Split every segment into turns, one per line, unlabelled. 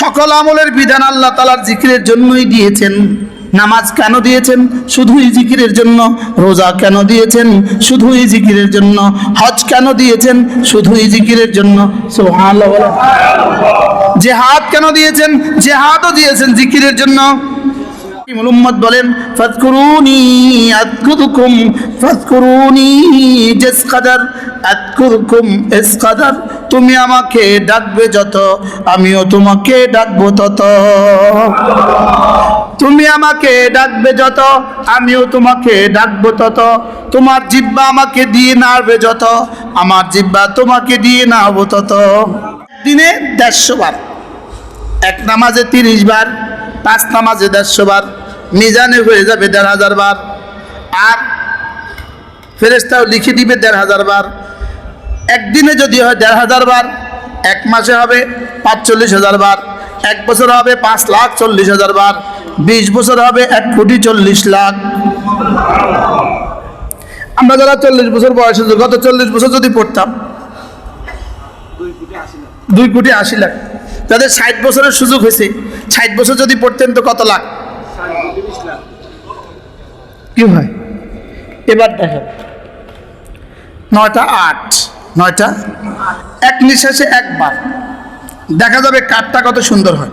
সকল আমলের বিধান আল্লাহ তালার জিকিরের জন্যই দিয়েছেন। নামাজ কেন দিয়েছেন? শুধুই জিকিরের জন্য। রোজা কেন দিয়েছেন? শুধুই জিকিরের জন্য। হজ কেন দিয়েছেন? শুধুই জিকিরের জন্য। জেহাদ কেন দিয়েছেন? জেহাদও দিয়েছেন জিকিরের জন্য। বলেন ইস কাদার তুমি আমাকে ডাকবে যত, আমিও তোমাকে ডাকবো তত। তুমি আমাকে ডাকবে যত, আমিও তোমাকে ডাকবো তত। তোমার জিব্বা আমাকে দিয়ে নাড়বে যত, আমার জিব্বা তোমাকে দিয়ে নাড়বো তত। দিনে দেড়শো বার, এক নামাজে তিরিশ বার, পাঁচ নামাজে দেড়শো বার মিজানে হয়ে যাবে দেড় হাজার বার। আর ফেরেস্তাও লিখে দিবে দেড় হাজার বার। একদিনে যদি হয় দেড় হাজার বার, এক মাসে হবে পাঁচচল্লিশ হাজার বার। এক বছর হবে পাঁচ লাখ চল্লিশ হাজার বার। বিশ বছর হবে এক কোটি চল্লিশ লাখ। আমরা যারা চল্লিশ বছর বয়স গত চল্লিশ বছর যদি পড়তাম, দুই কোটি আশি লাখ। যাদের ষাট বছরের সুযোগ হয়েছে। ষাট বছর যদি পড়তেন তো কত লাখ? কি হয়? এবার দেখেন। নয়টা আট। নয়টা? এক নিঃশ্বাসে একবার। দেখা যাবে কাঠটা কত সুন্দর হয়।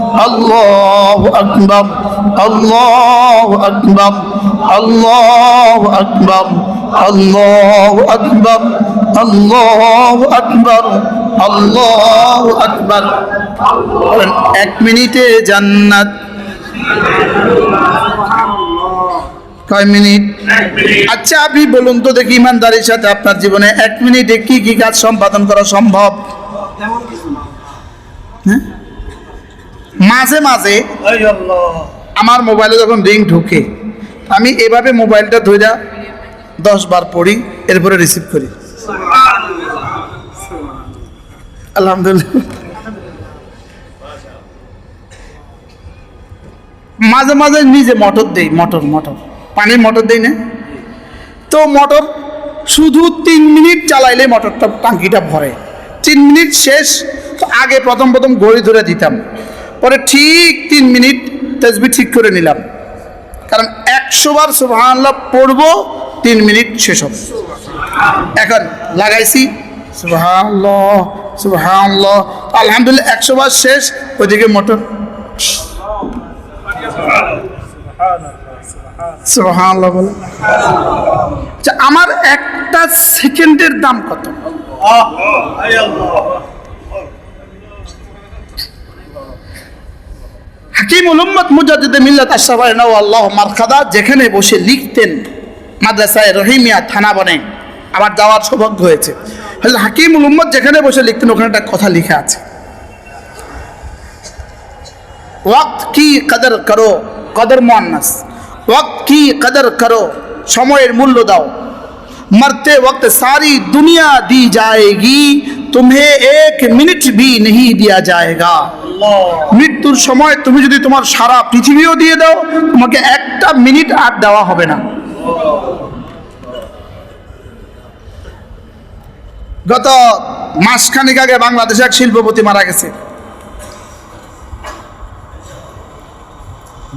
الله أكبر الله أكبر الله أكبر الله أكبر الله أكبر الله أكبر এক মিনিটে জান্নাত কয় মিনিট আচ্ছা আপনি বলুন তো দেখি ইমানদারির সাথে আপনার জীবনে এক মিনিটে কি কি কাজ সম্পাদন করা সম্ভব হ্যাঁ? মাঝে মাঝে আমার মোবাইলে যখন রিং ঢুকে, আমি এভাবে মোবাইলটা ধইরা দশ বার পড়ি, এরপরে রিসিভ করি। আলহামদুলিল্লাহ। মাঝে মাঝে নিজে মোটর দেই, মোটর মোটর। পানির মোটর দেই না। তো মোটর শুধু তিন মিনিট চালাইলে মোটরটা টাঙ্কিটা ভরে। তিন মিনিট শেষ আগে প্রথম প্রথম ঘড়ি ধরে দিতাম। পরে ঠিক তিন মিনিট তেজবি ঠিক করে নিলাম। কারণ একশো বার সুবহানাল্লাহ পড়ব তিন মিনিট শেষ হবে। এখন লাগাইছি সুবহানাল্লাহ সুবহানাল্লাহ। আলহামদুলিল্লাহ একশো বার শেষ ওইদিকে মোটর। সুবহানাল্লাহ বলে। আচ্ছা, আমার একটা সেকেন্ডের দাম কত? হাকিম উলম্মদ মুজাদ্দিদে মিল্লাত আশরাফায় নও আল্লাহ মারখাদা যেখানে বসে লিখতেন, মাদ্রাসায় রহিমিয়া থানা বনে। আমার যাওয়ার সৌভাগ্য হয়েছে। হাকিম উলম্মদ যেখানে বসে লিখতেন, ওখানে একটা কথা লিখা আছে। ওয়াক্ত কি কদর করো, কদর মোয়ান্নাস। ওয়াক্ত কি কদর করো, সময়ের মূল্য দাও। মরতে ওয়াক্ত সারি দুনিয়া দি যায়গি तुम्हें एक मिनट भी नहीं दिया जाएगा মৃত্যুর সময় তুমি যদি তোমার সারা পৃথিবীও দিয়ে দাও তোমাকে একটা মিনিট আর দেওয়া হবে না গত মাসখানেক আগে বাংলাদেশে এক শিল্পপতি মারা গেছে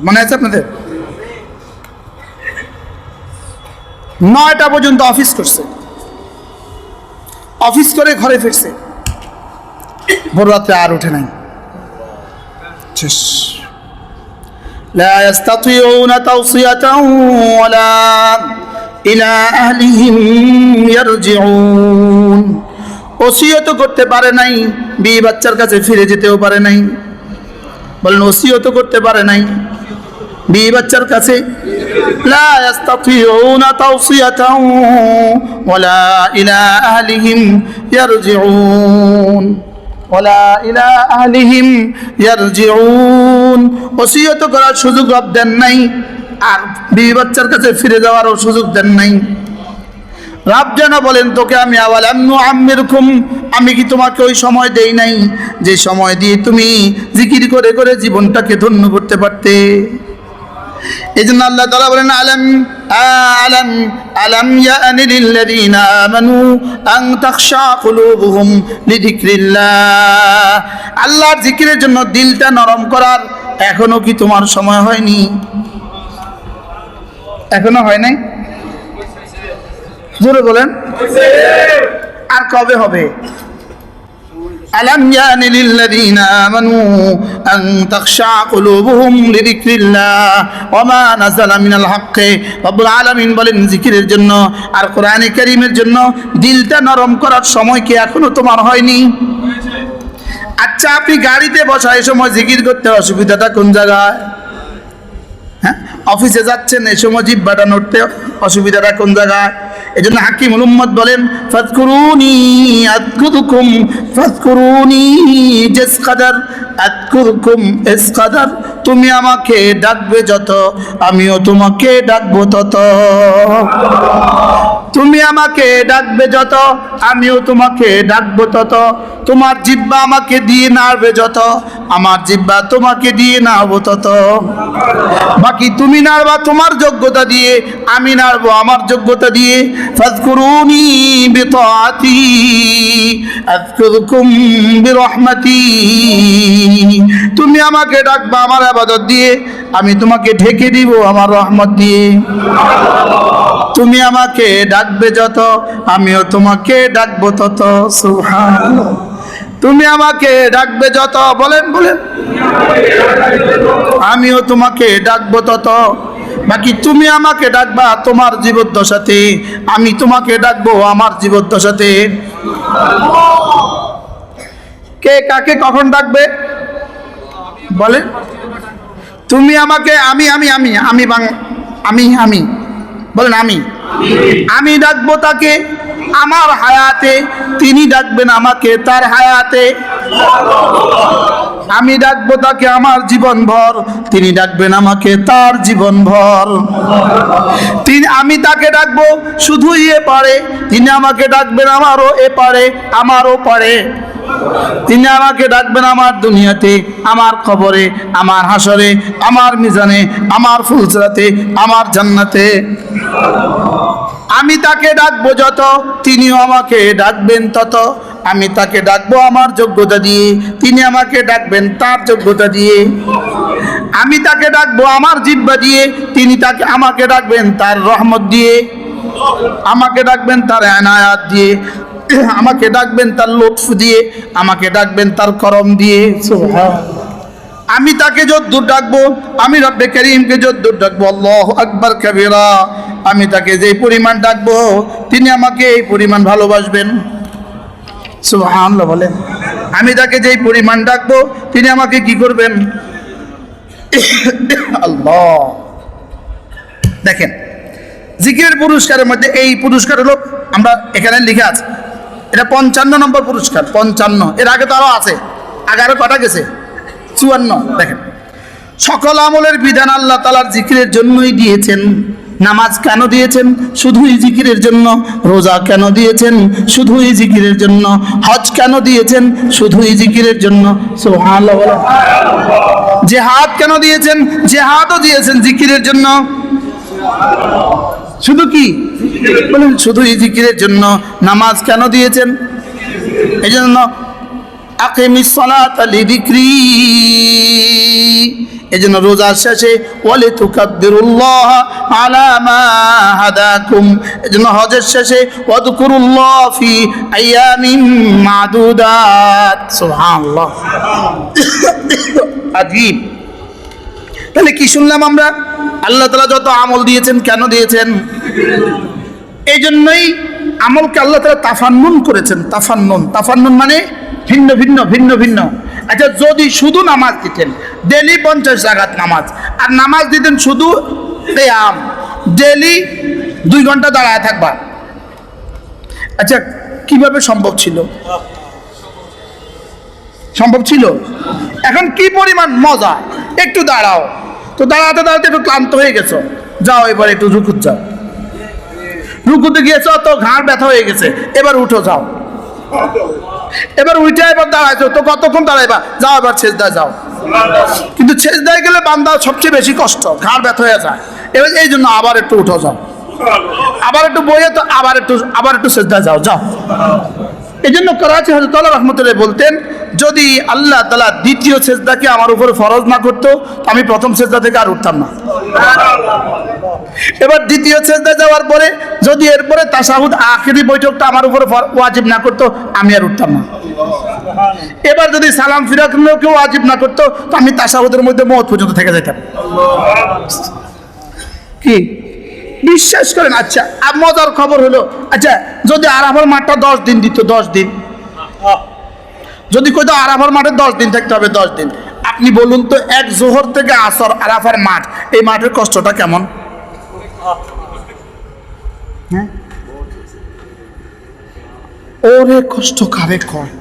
মনে আছে আপনাদের নয়টা পর্যন্ত অফিস করছে অফিস করে ঘরে ফিরছে ভোর রাত্রে আর ওঠে নাই শেষ لا يستطيعون توصية ولا إلى أهلهم يرجعون ওসিয়ত করতে পারে নাই বিয়ে বাচ্চার কাছে ফিরে যেতেও পারে নাই বলেন ওসিয়ত করতে পারে নাই বিয়ে বাচ্চার কাছে لا يستطيعون توصية ولا إلى أهلهم يرجعون ولا إلى أهلهم يرجعون ওসিয়ত করার সুযোগ রব দেন নাই আর বিবি বাচ্চার কাছে ফিরে যাওয়ারও সুযোগ দেন নাই রাব যেন বলেন তোকে আমি আওয়ালাম আম্মিরকুম আমি কি তোমাকে ওই সময় দেই নাই যে সময় দিয়ে তুমি জিকির করে করে জীবনটাকে ধন্য করতে পারতে এই জন্য আল্লাহ তালা বলেন, আলম আলম আলম ইয়ানি লিল্লাযীনা আমানু আন তাখশা কুলুবুহুম লিযিকরিল্লাহ। আল্লাহর জিকিরের জন্য দিলটা নরম করার এখনও কি তোমার সময় হয়নি? এখনও হয় নাই? জোরে বলেন। আর কবে হবে? ألم يأن للذين آمنوا أن تخشع قلوبهم لذكر الله وما نزل من الحق رب العالمين বলেন জিকিরের জন্য আর কোরআনে কারীমের জন্য দিলটা নরম করার সময় কি এখনো তোমার হয়নি আচ্ছা আপনি গাড়িতে বসা এই সময় জিকির করতে অসুবিধাটা কোন জায়গায় হ্যাঁ অফিসে যাচ্ছেন এই সময় জিব্বাটা নড়তে অসুবিধাটা কোন জায়গায় এই জন্য হাকিম উম্মদ বলেন, ফাজকুরুনি আদকুরুকুম, ফাজকুরুনি জেস কাদার তুমি আমাকে ডাকবে যত, আমিও তোমাকে ডাকবো তত। তুমি আমাকে ডাকবে যত, আমিও তোমাকে ডাকবো তত। তোমার জিব্বা আমাকে দিয়ে নাড়বে যত, আমার জিব্বা তোমাকে দিয়ে নাড়বো তত। বাকি তুমি নাড়বা তোমার যোগ্যতা দিয়ে, আমি নাড়বো আমার যোগ্যতা দিয়ে ফাজকুরুনি বিতাআতি আযকুরকুম বিরহমাতি তুমি আমাকে ডাকবা আমার আবাদত দিয়ে, আমি তোমাকে ঢেকে দিব আমার রহমত দিয়ে। তুমি আমাকে ডাকবে যত, আমিও তোমাকে ডাকবো তত। সুবহানাল্লাহ। তুমি আমাকে ডাকবে যত, বলেন বলেন। আমিও তোমাকে ডাকবো তত। বাকি তুমি আমাকে ডাকবা তোমার জীবদ্দশাতে। আমি তোমাকে ডাকবো আমার জীবদ্দশাতে। কে কাকে কখন ডাকবে? বলে, তুমি আমাকে আমি আমি আমি আমি আমি আমি। বলেন, আমি। আমি ডাকবো তাকে আমার হায়াতে। তিনি ডাকবেন আমাকে তার হায়াতে। আমি ডাকবো তাকে আমার জীবন ভর তিনি ডাকবেন আমাকে তার জীবন ভর তিনি আমি তাকে ডাকবো শুধুই এ পারে। তিনি আমাকে ডাকবেন আমারও এ পারে, আমারও পারে। তিনি আমাকে ডাকবেন আমার দুনিয়াতে, আমার খবরে আমার হাসরে, আমার মিজানে, আমার ফুলসরাতে আমার জান্নাতে। আমি তাকে ডাকবো যত, তিনিও আমাকে ডাকবেন তত। আমি তাকে ডাকবো আমার যোগ্যতা দিয়ে। তিনি আমাকে ডাকবেন তার যোগ্যতা দিয়ে। আমি তাকে ডাকবো আমার জিব্বা দিয়ে। তিনি তাকে আমাকে ডাকবেন তার রহমত দিয়ে। আমাকে ডাকবেন তার এনায়াত দিয়ে। আমাকে ডাকবেন তার লুৎফ দিয়ে। আমাকে ডাকবেন তার করম দিয়ে। আমি তাকে যদ্দূর ডাকবো আমি রব্বে করিমকে যদ্দূর ডাকবো। আল্লাহ আকবর কবিরা। আমি তাকে যেই পরিমাণ ডাকবো তিনি আমাকে এই পরিমাণ ভালোবাসবেন। সুবহানাল্লাহ, বলেন। আমি তাকে যেই পরিমাণ ডাকবো, তিনি আমাকে কি করবেন? আল্লাহ। দেখেন, জিকিরের পুরস্কারের মধ্যে এই পুরস্কার হলো, আমরা এখানে লিখে আছে, এটা পঞ্চান্ন নম্বর পুরস্কার, পঞ্চান্ন। এর আগে তো আরও আছে আগে আরও কটা গেছে, চুয়ান্ন। দেখেন, সকল আমলের বিধান আল্লাহ তালার জিকিরের জন্যই দিয়েছেন। নামাজ কেন দিয়েছেন? শুধুই জিকিরের জন্য। রোজা কেন দিয়েছেন? শুধুই জিকিরের জন্য। হজ কেন দিয়েছেন? শুধুই জিকিরের জন্য। জেহাদ কেন দিয়েছেন? জেহাদও দিয়েছেন জিকিরের জন্য। শুধু কি? বলেন শুধু এই জিকিরের জন্য। নামাজ কেন দিয়েছেন? এই জন্য আকিমিস সালাত লিযিকরি এই জন্য রোজার শেষে ওয়ালি তুকাব্বিরুল্লাহ আলা মা হাদাকুম। এই জন্য হজের শেষে ওয়াদকুরুল্লাহ ফি আইয়ামিন মাদুদাত। সুবহানাল্লাহ। আজীব তাহলে কি শুনলাম আমরা? আল্লাহ তালা যত আমল দিয়েছেন, কেন দিয়েছেন? এই জন্যই আমলকে আল্লাহ তালা তাফান্নুন করেছেন, তাফান্নুন। তাফান্নুন মানে ভিন্ন ভিন্ন ভিন্ন ভিন্ন। আচ্ছা যদি শুধু নামাজ দিতেন, ডেলি পঞ্চাশ জাগাত নামাজ, আর নামাজ দিতেন শুধু আম ডেলি দুই ঘণ্টা দাঁড়ায় থাকবা। আচ্ছা কীভাবে সম্ভব ছিল? সম্ভব ছিল? এখন কি পরিমাণ মজা? একটু দাঁড়াও। তো দাঁড়াতে দাঁড়াতে একটু ক্লান্ত হয়ে গেছো। যাও, এবার একটু রুকুত যাও। রুকুতে গিয়েছ, তো ঘাড় ব্যথা হয়ে গেছে। এবার উঠো, যাও। এবার উল্টে এবার দাঁড়াইছো, তো কতক্ষণ দাঁড়াইবা? যাও এবার ছেজদায় যাও। কিন্তু ছেজদায় গেলে বান্দা সবচেয়ে বেশি কষ্ট, ঘাড় ব্যথা হয়ে যায়। এবার এই জন্য আবার একটু উঠো, যাও। আবার একটু বইয়ে তো আবার একটু আবার একটু ছেজদায় যাও যাও। এই জন্য করাচি হজরত রহমতুল্লাহ বলতেন যদি আল্লাহ তালা দ্বিতীয় সেজদাকে আমার উপরে ফরজ না করতো আমি প্রথম সেজদা থেকে আর উঠতাম না। এবার দ্বিতীয় সেজদা যাওয়ার পরে যদি এরপরে তাসাহুদ আখেরি বৈঠকটা আমার উপরে ওয়াজিব না করতো, আমি আর উঠতাম না। এবার যদি সালাম ফিরাকেও কেউ ওয়াজিব না করতো, তো আমি তাসাহুদের মধ্যে মত পর্যন্ত থেকে যেতাম কি? বিশ্বাস করেন? আচ্ছা আর মজার খবর হলো আচ্ছা যদি আরাফার মাঠটা দশ দিন দিত, দশ দিন। যদি কইতো আরাফার মাঠে দশ দিন থাকতে হবে দশ দিন। আপনি বলুন তো এক জোহর থেকে আসর আরাফার মাঠ এই মাঠের কষ্টটা কেমন? হ্যাঁ? ওরে কষ্ট কারে কয়?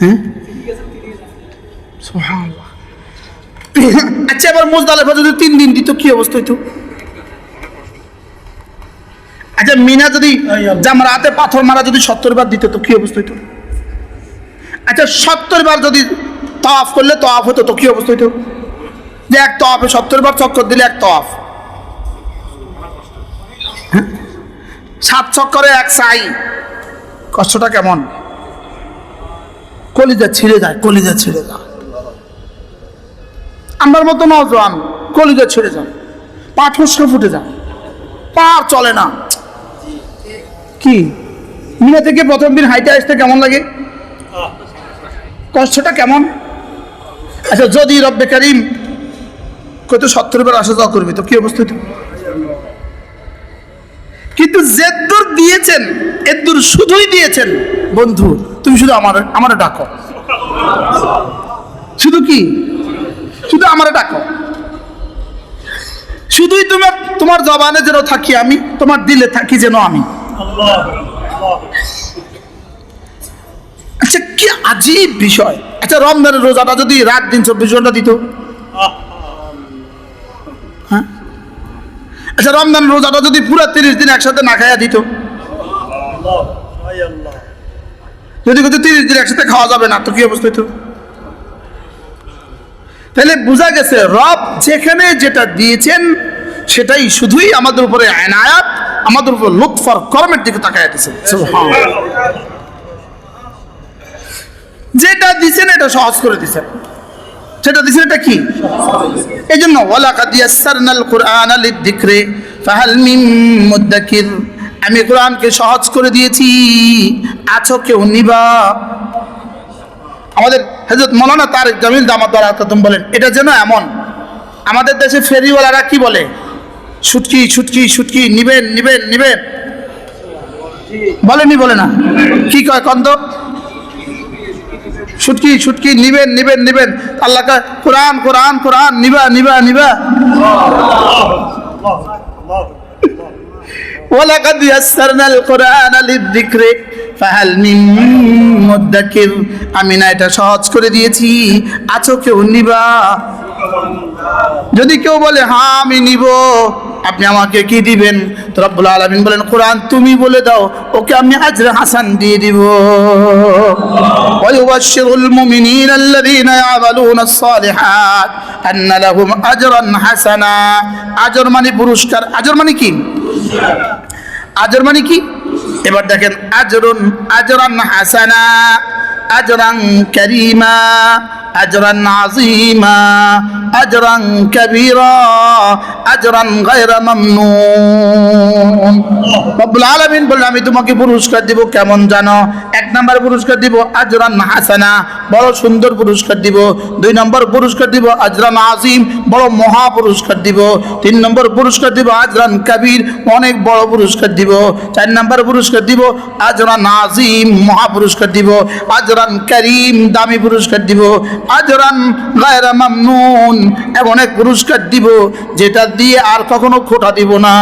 হ্যাঁ? আচ্ছা এবার মোজদালেফা যদি তিন দিন দিত কি অবস্থা হইতো? আচ্ছা মিনা যদি জামরাতে পাথর মারা যদি সত্তর বার দিত তো কি অবস্থা হইতো? আচ্ছা সত্তর বার যদি তফ করলে তফ হতো, তো কি অবস্থা হইতো? যে এক তফে সত্তর বার চক্কর দিলে এক তফ হ্যাঁ? সাত চক্করে এক সাই। কষ্টটা কেমন? কলিজা ছিঁড়ে যায়, কলিজা ছিঁড়ে যায়। আমার মতো নজওয়ান, কলিজা ছিঁড়ে যান পা ঠুসকে ফুটে যান পা চলে না। কি? মিনা থেকে প্রথম দিন হাইটে আসতে কেমন লাগে? কষ্টটা কেমন? আচ্ছা যদি রব্বে কারিম কত সত্তর বার আসা যাওয়া করবি, তো কি অবস্থা? কিন্তু যেদ্দুর দিয়েছেন, এদ্দুর শুধুই দিয়েছেন, বন্ধু, তুমি শুধু আমার আমার ডাকো। শুধু কি? শুধু আমারে ডাকো। শুধুই তোমার তোমার জবানে যেন থাকি আমি, তোমার দিলে থাকি যেন আমি। আচ্ছা কি আজীব বিষয়। আচ্ছা রমজানের রোজাটা যদি রাত দিন চব্বিশ ঘণ্টা দিত? হ্যাঁ? আচ্ছা রমজান রোজাটা যদি পুরো তিরিশ দিন একসাথে না খাইয়া দিত? যদি কিন্তু তিরিশ দিন একসাথে খাওয়া যাবে না, তো কি অবস্থা তাহলে বোঝা গেছে, রব যেখানে যেটা দিয়েছেন, সেটাই শুধুই আমাদের উপরে আয়নায়াত আমাদের উপর লুৎফর কর্মের দিকে দিয়েছেন। যেটা দিছেন এটা সহজ করে দিছেন। সেটা দিছেন এটা কি? এই জন্য আমি কোরআনকে সহজ করে দিয়েছি, আছো কেউ নিবা? আমাদের হজরত মৌলানা তারেক জামিল দামাত বারাকাতুম বলেন, এটা যেন এমন। আমাদের দেশে ফেরিওয়ালারা কি বলে? ছুটকি ছুটকি ছুটকি নিবেন নিবেন নিবেন। বলেনি বলে না। কি কয় কন্দ ছুটকি ছুটকি নিবেন নিবেন নিবেন আল্লাহ কয়, কোরআন কোরআন কোরআন নিবা নিবা নিবা ولقد يسرنا القرآن للذكر ফাহাল মিন মুদ্দাকির আমি না এটা সহজ করে দিয়েছি আছো কেউ নিবা যদি কেউ বলে হ্যাঁ আমি নিব আপনি আমাকে কি দিবেন তো রব্বুল আলামিন বলেন কোরআন তুমি বলে দাও ওকে আমি আজরে হাসান দিয়ে দিব ويبشر المؤمنين الذين يعملون الصالحات أن لهم أجرا حسنا আজর মানে পুরস্কার আজর মানে কি আজর মানে কি এবার দেখেন আজরুন আজরান হাসানা আজরান কারিমা أجرا عظيما أجرا كبيرا أجرا غير ممنون রব্বুল আলামিন বললেন আমি তোমাকে পুরস্কার দিব কেমন জানো এক নম্বর পুরস্কার দিব আজরান হাসানা বড় সুন্দর পুরস্কার দিব দুই নম্বর পুরস্কার দিব আজরান আজিম বড় মহা পুরস্কার দিব তিন নম্বর পুরস্কার দিব আজরান কাবির অনেক বড় পুরস্কার দিব চার নম্বর পুরস্কার দিব আজরান আজিম মহা পুরস্কার দিব আজরান করিম দামি পুরস্কার দিব আজরান গায়রা মামনুন, এমন এক পুরস্কার দিব যেটা দিয়ে আর কখনো খোটা দিব না।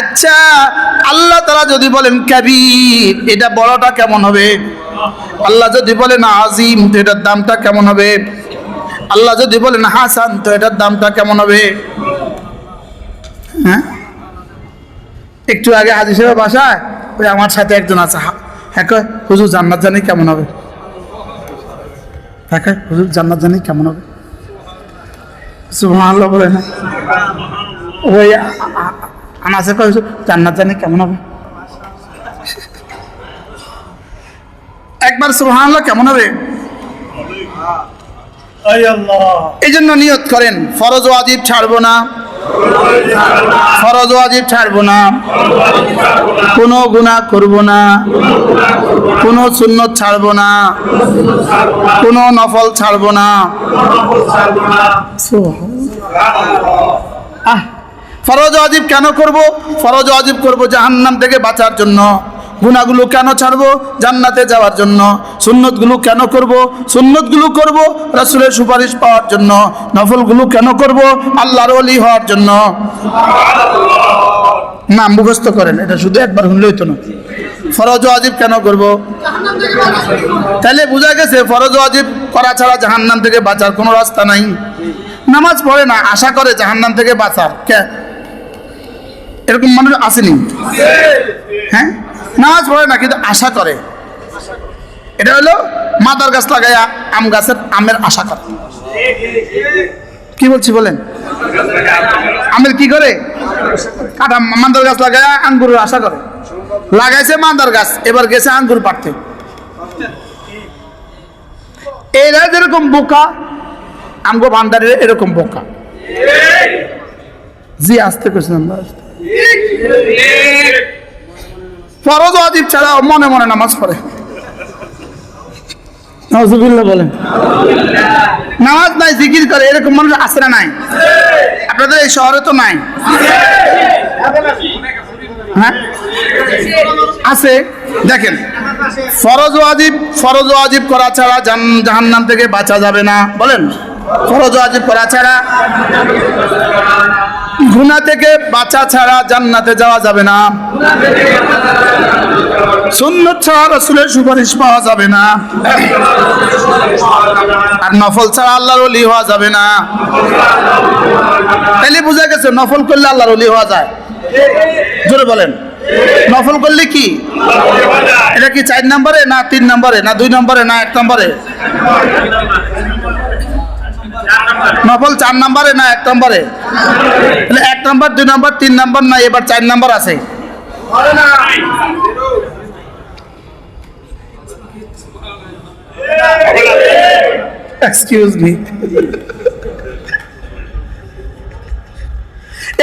আচ্ছা আল্লাহ তারা যদি বলেন কাবির, এটা বড়টা কেমন হবে? আল্লাহ যদি বলেন আজিম তো এটার দামটা কেমন হবে? আল্লাহ যদি বলেন হাসান, তো এটার দামটা কেমন হবে? হ্যাঁ? একটু আগে হাজির সাহেব বাসায় ওই আমার সাথে একজন আছে। হ্যাঁ কয়, হুজুর জান্নাত জানি কেমন হবে? হ্যাঁ কয়, হুজুর জান্নাত জানি কেমন হবে? সুবহানাল্লাহ বলে না। ওই আনাসে কয় হুজুর, জান্নাত জানি কেমন হবে? একবার সুবহানাল্লাহ কেমন হবে? এই জন্য নিয়ত করেন ফরজ ওয়াজিব ছাড়বো না। ফরজ ওয়াজিব ছাড়বো না। কোনো গুনাহ করব না। কোনো সুন্নত ছাড়বো না। কোনো নফল ছাড়বো না। আহ, ফরজ ওয়াজিব কেন করব? ফরজ ওয়াজিব করব জাহান্নাম থেকে বাঁচার জন্য। গুনাহগুলো কেন ছাড়বো? জান্নাতে যাওয়ার জন্য। সুন্নতগুলো কেন করব? সুন্নতগুলো করব রাসূলের সুপারিশ পাওয়ার জন্য। নফলগুলো কেন করব? আল্লাহর ওলি হওয়ার জন্য। না, মুখস্থ করেন, এটা শুধু একবার শুনলেই তো না। ফরজ ওয়াজিব কেন করব? তাহলে বোঝা গেছে, ফরজ ওয়াজিব করা ছাড়া জাহান্নাম থেকে বাঁচার কোনো রাস্তা নাই। নামাজ পড়ে না, আশা করে জাহান্নাম থেকে বাঁচার। এরকম মানুষ আসেনি। হ্যাঁ? নামাজ পড়ে না, কিন্তু আশা করে। এটা হলো মাদার গাছ লাগাইয়া আম গাছের আমের আশা করে। কি বলছি বলেন? আমের কি করে? কাটা মান্দার গাছ লাগাইয়া আঙ্গুরের আশা করে। লাগাইছে মান্দার গাছ, এবার গেছে আঙ্গুর পাড়তে। এরা যেরকম বোকা, আমগো ভান্ডারের এরকম বোকা। জি, আসতে করছিলাম ফরজ অজিব ছাড়া মনে মনে নামাজ পড়ে। বলেন। নামাজ নাই জিকির করে এরকম মানুষ আছে নাই? আপনাদের এই শহরে তো নাই। হ্যাঁ? আছে। দেখেন ফরজ ওয়াজিব ফরজ ওয়াজিব করা ছাড়া জাহান্নাম থেকে বাঁচা যাবে না। বলেন। ফরজ ওয়াজিব করা ছাড়া গুনাহ থেকে বাঁচা ছাড়া জান্নাতে যাওয়া যাবে না। সুন্নত ছাড়া রসুলের সুপারিশ পাওয়া যাবে না। আর নফল ছাড়া আল্লাহর ওলি হওয়া যাবে না। তাহলে বুঝা গেছে, নফল করলে আল্লাহর ওলি হওয়া যায়। জোরে বলেন। নফল করলে কি? এটা কি চার নম্বরে না তিন নম্বরে না দুই নম্বরে না এক নম্বরে? নফল চার নম্বরে না এক নম্বরে? তাহলে এক নম্বর, দুই নম্বর, তিন নম্বর না, এবার চার নম্বর আছে?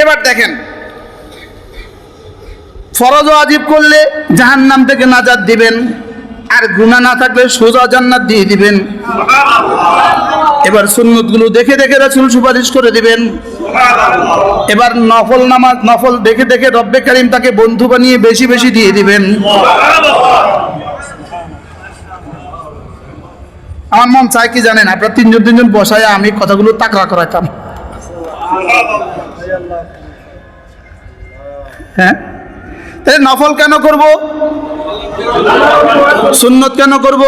এবার দেখেন, ফরজ ওয়াজিব করলে জাহান নাম থেকে নাজাদ দিবেন, আর গুনাহ না থাকলে সোজা জান্নাত দিয়ে দিবেন। এবার সুন্নতগুলো দেখে দেখে রাসূল সুপারিশ করে দিবেন। এবার নফল নামাজ, নফল দেখে দেখে রব্বে কারিম তাকে বন্ধু বানিয়ে বেশি বেশি দিয়ে দিবেন। আমার মন চায় কি জানেন, আপনার তিনজন তিনজন বসায় আমি কথাগুলো তাকড়া করাতাম। হ্যাঁ? তাহলে নফল কেন করব? সুন্নত কেন করব?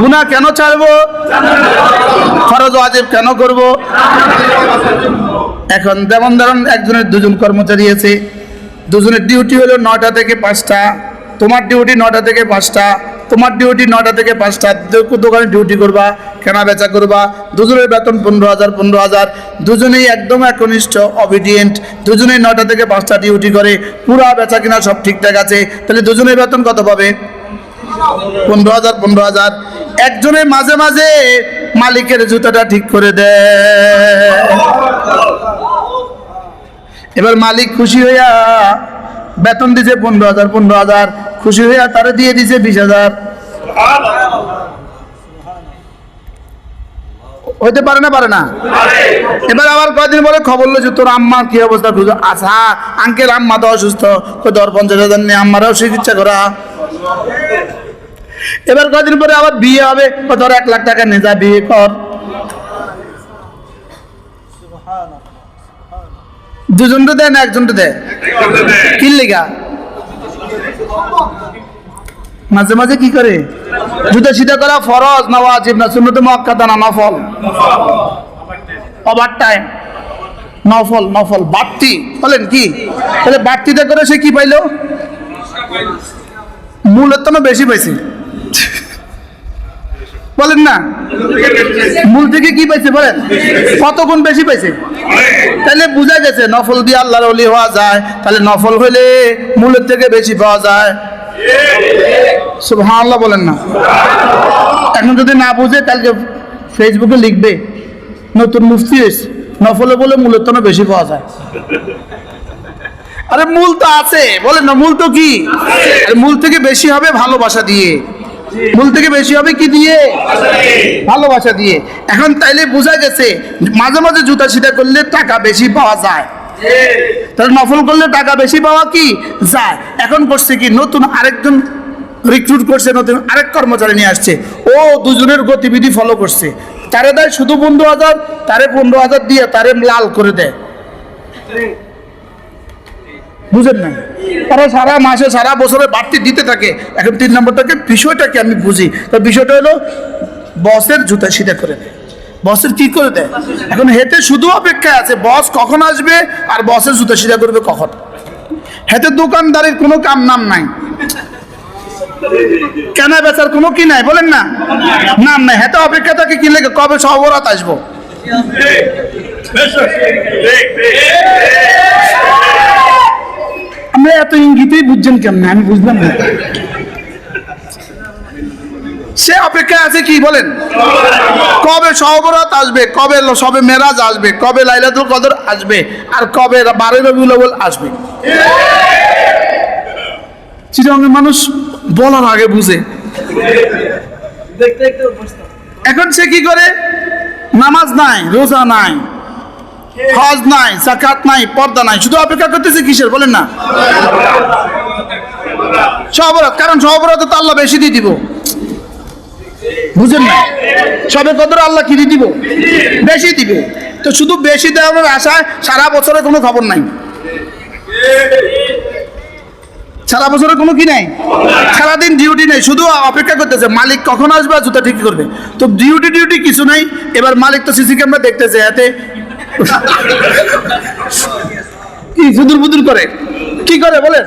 গুনা কেন ছাড়বো? ফরজ ওয়াজিব কেন করব? এখন যেমন ধরুন একজনের দুজন কর্মচারী আছে। দুজনের ডিউটি হলো নটা থেকে পাঁচটা। তোমার ডিউটি নটা থেকে পাঁচটা, তোমার ডিউটি নটা থেকে পাঁচটা দোকানে ডিউটি করবা, কেনা বেচা করবা, দুজনের বেতন পনেরো হাজার পনেরো হাজার, দুজনেই একদম একনিষ্ঠ অবিডিয়েন্ট দুজনেই নটা থেকে পাঁচটা ডিউটি করে, পুরা বেচা কিনা সব ঠিকঠাক আছে, তাহলে দুজনের বেতন কত পাবে? পনেরো হাজার পনেরো হাজার একজনের মাঝে মাঝে মালিকের জুতাটা ঠিক করে দেয়। এবার মালিক খুশি হইয়া বেতন দিছে পনেরো হাজার পনেরো হাজার। খুশি হইয়া তারা দিয়ে দিছে বিশ হাজার। হইতে পারে না পারে না? এবার আবার কয়দিন পরে খবর লো তোর আম্মার কি অবস্থা? খুঁজো আচ্ছা আঙ্কেল আম্মা তো অসুস্থ। কই দর পঞ্চাশ হাজার নিয়ে আম্মারাও চিকিৎসা করা? এবার কয়দিন পরে আবার বিয়ে হবে। ধর এক লাখ টাকা নিয়ে যা, বিয়ে কর। দুজনটা দেয় না একজনটা দেয়। কি লেগা? মাঝে মাঝে কি করে? জুতা সিধা করা ফরজ, না ওয়াজিব, না সুন্নত মুআক্কাদা না নফল? ওভার টাইম নফল নফল, বাড়তি। বলেন কি? তাহলে বাড়তিটা করে সে কি পাইলো? মূলের তো না বেশি পাইছে? বলেন না। মূল থেকে কি পাইছে বলেন? কত গুণ বেশি পাইছে? তাহলে বোঝা গেছে, নফল দিয়ে আল্লাহর অলি হওয়া যায়, তাহলে নফল হইলে মূলের থেকে বেশি পাওয়া যায়। সুবহানাল্লাহ বলেন না। এখন যদি না বুঝে কালকে ফেসবুকে লিখবে, নতুন মুফতি হয়েছে। নফলে বলে মূলের তো বেশি পাওয়া যায়। আরে মূল তো আছে, বলেন না, মূল তো কি? মূল থেকে বেশি হবে ভালোবাসা দিয়ে। মূল থেকে বেশি হবে কি দিয়ে? ভালোবাসা দিয়ে। এখন তাইলে বোঝা গেছে, মাঝে মাঝে জুতা সিধা করলে টাকা বেশি পাওয়া যায়। তাহলে নফল করলে টাকা বেশি পাওয়া কি? যায়। এখন করছে কি? নতুন আরেকজন রিক্রুট করছে, নতুন আরেক কর্মচারী নিয়ে আসছে। ও দুজনের গতিবিধি ফলো করছে। তারে দেয় শুধু পনেরো হাজার, তারে পনেরো হাজার দিয়ে তারে লাল করে দেয়। বুঝেন না তারা সারা মাসে, সারা বছরে বাড়তি দিতে থাকে। এখন তিন নম্বরটাকে বিষয়টা কি আমি বুঝি। তো বিষয়টা হলো, বসের জুতা সিধা করে দেয়। বসের কি করে দেয়? এখন হেতে শুধু অপেক্ষা আছে, বস কখন আসবে আর বসের জুতা সিধা করবে কখন? হেতে দোকানদারের কোনো কাম নাম নাই। কেনা বেচার কোনো কি নাই, বলেন না? নাম নাই। হেতে অপেক্ষা থাকে কি লেগে? কবে সবরাত আসব? আমরা এত ইঙ্গিতেই বুঝছেন কেমন? আমি বুঝলাম না। সে অপেক্ষায় আছে কি বলেন? কবে সহবরাত আসবে? কবে সবে মেরাজ আসবে? কবে লাইলাতুল কদর আসবে? আর কবে রা- বারোই রবিউল আসবে? চিরঙ্গের মানুষ বলার আগে বুঝে। এখন সে কি করে? নামাজ নাই, রোজা নাই। হজ নাই জাকাত নাই, পর্দা নাই, শুধু অপেক্ষা করতেছে কিসের? বলেন না। কারণ তো আল্লাহ বেশি দিয়ে দিব। বুঝেন না? সবে কদর আল্লাহ দিব? বেশি দিবে। তো শুধু বেশি দেওয়ার আশায় সারা বছরে কোনো খবর নাই। সারা বছরে কোনো কি নাই? সারাদিন ডিউটি নেই, শুধু অপেক্ষা করতেছে, মালিক কখন আসবে জুতা ঠিক করবে। তো ডিউটি ডিউটি কিছু নাই, এবার মালিক তো সিসি ক্যামেরা দেখতেছে, এতে কি সুদূর বুদুর করে? কি করে বলে?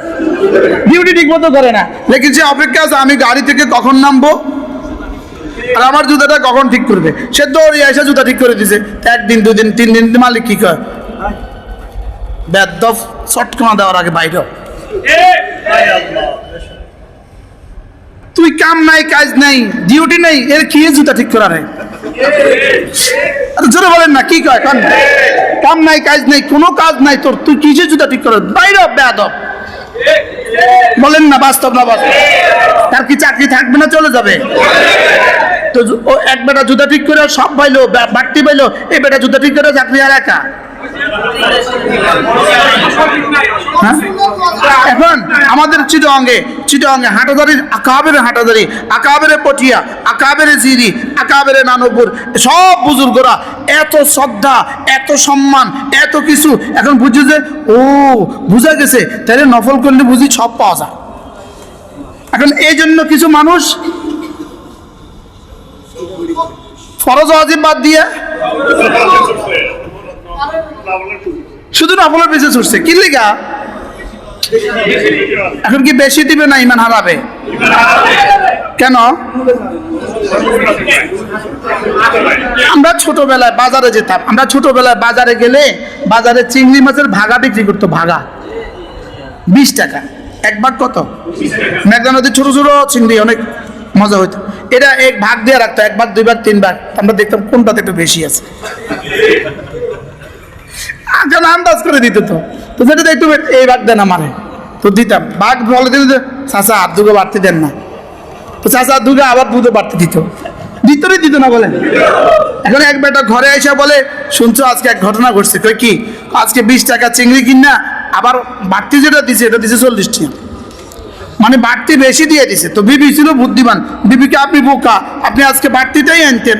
ডিউটি ঠিক মতো করে না। লেকিন সে অপেক্ষা আছে আমি গাড়ি থেকে কখন নামবো? আর আমার জুতাটা কখন ঠিক করবে? সে দৌড়ে এসে জুতা ঠিক করে দিছে। একদিন দুদিন তিন দিন মালিক কি কয়? বেদফ চটকনা দেওয়ার আগে বাইরে। তুই কাম নাই, কাজ নাই ডিউটি নাই, এর কি জুতা ঠিক করা রে জোরে বলেন না, কি কয় কাম কাম নাই, কাজ নাই, কোনো কাজ নাই, তোর, তুই কিসে জুতা ঠিক করে বাইরে বেয়াদব। বলেন না, বাস্তব না বাস্তব। তার কি চাকরি থাকবে না, চলে যাবে? তো ও এক বেটা জুতা ঠিক করে সব পাইলো বাড়তি পাইলো, এই বেটা জুতা ঠিক করে চাকরি আর একা? এখন আমাদের চিটঙ্গে চিটঙ্গে হাটাদারির আকাবের হাটাদারি, আকাবের পটিয়া, আকাবের জিরি, আকাবের নানপুর সব বুজুর্গরা এত শ্রদ্ধা, এত সম্মান, এত কিছু। এখন বুঝছে যে, ও, বুঝা গেছে। তাহলে নফল করলে বুঝি সব পাওয়া যায়। এখন এই জন্য কিছু মানুষ ফরজ ওয়াজিব বাদ দিয়ে শুধু নফলের পিছিয়ে ছুটছে। কি লিগা? এখন কি বেশি দিবে না ইমান হারাবে? কেন? আমরা ছোটবেলায় বাজারে যেতাম। আমরা ছোটবেলায় বাজারে গেলে বাজারে চিংড়ি মাছের ভাগা বিক্রি করতো, ভাগা। বিশ টাকা। একবার কত? মেঘনা নদীর ছোট ছোট চিংড়ি, অনেক মজা হইতো। এটা এক ভাগ দিয়ে রাখতো, এক ভাগ, দুই ভাগ। আমরা দেখতাম কোনটাতে একটু বেশি আছে। আগে আন্দাজ করে দিত তো। তো যেটা দেখতো এই ভাগ দেন আমারে। তো দিতাম। ভাগ বলে দিল যে, চাচা, আর দুটো বাড়তে দেন না। তো চাচা দুটো আবার দুটো বাড়তে দিত। দিত রে দিত না বলেন এখন এক বেটা ঘরে এসে বলে, শুনছো, আজকে এক ঘটনা ঘটছে। কই কি? আজকে বিশ টাকা চিংড়ি কিনা, আবার বাড়তি যেটা দিছে এটা দিছে চল্লিশ টাকা। মানে বাড়তি বেশি দিয়ে দিছে। তো বিবি ছিল বুদ্ধিমান। বিবিকে আপনি বোকা, আপনি আজকে বাড়তিটাই আনতেন।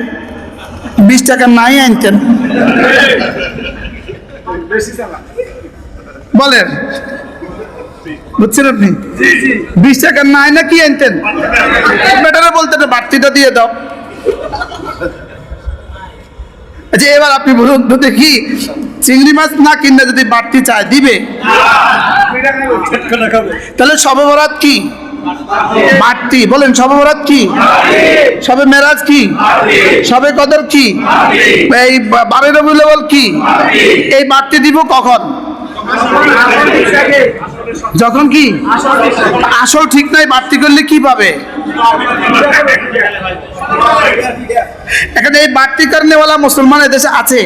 বিশ টাকা নাই আনতেন। বলেন। বুঝছেন আপনি? বিশ টাকা নাই না কি আনতেন? বেটারে বলতেন বাড়তিটা দিয়ে দাও। আচ্ছা এবার আপনি বলুন তো দেখি চিংড়ি মাছ না কিনলে যদি বাড়তি চায় দিবে? তাহলে সবে বরাত কি? বাড়তি বলেন, সবে বরাত কি? সবে মেরাজ কি? সবে কদর কি? এই বা- বারোই রবিউল আউয়াল কি? এই বাড়তি দিব কখন? যখন কি? আসল ঠিক নাই বাড়তি করলে কি পাবে? এখানে এই বাড়তি কারণে মুসলমান এদেশে আছে।